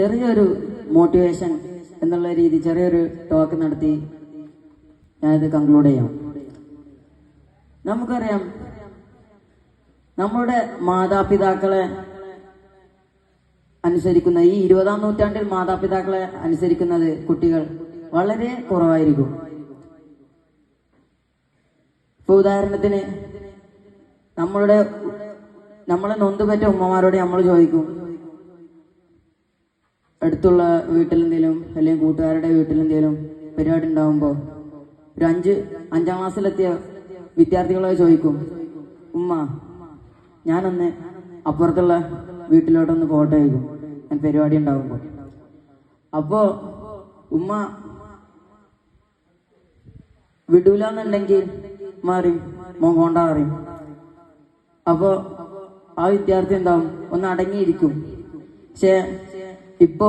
ചെറിയൊരു മോട്ടിവേഷൻ എന്നുള്ള രീതി ചെറിയൊരു ടോക്ക് നടത്തി ഞാനിത് കൺക്ലൂഡ് ചെയ്യാം. നമുക്കറിയാം നമ്മുടെ മാതാപിതാക്കളെ അനുസരിക്കുന്ന ഈ ഇരുപതാം നൂറ്റാണ്ടിൽ മാതാപിതാക്കളെ അനുസരിക്കുന്നത് കുട്ടികൾ വളരെ കുറവായിരിക്കും. ഇപ്പൊ ഉദാഹരണത്തിന് നമ്മളുടെ നമ്മളെ നൊന്തുപറ്റ ഉമ്മമാരോട് നമ്മൾ ചോദിക്കും അടുത്തുള്ള വീട്ടിലെന്തെങ്കിലും അല്ലെങ്കിൽ കൂട്ടുകാരുടെ വീട്ടിലെന്തെങ്കിലും പരിപാടി ഉണ്ടാവുമ്പോൾ ഒരു അഞ്ച് അഞ്ചാം ക്ലാസ്സിലെത്തിയ വിദ്യാർത്ഥികളെ ചോദിക്കും ഉമ്മ ഞാനൊന്ന് അപ്പുറത്തുള്ള വീട്ടിലോട്ടൊന്ന് പോട്ടെ ചോദിക്കും. ഞാൻ പരിപാടി ഉണ്ടാവുമ്പോൾ അപ്പോ ഉമ്മ വിടൂലെന്നുണ്ടെങ്കിൽ മാറി മോൻ കോണ്ട പറയും. അപ്പോ ആ വിദ്യാർത്ഥി എന്താവും? ഒന്ന് അടങ്ങിയിരിക്കും. പക്ഷെ ഇപ്പോ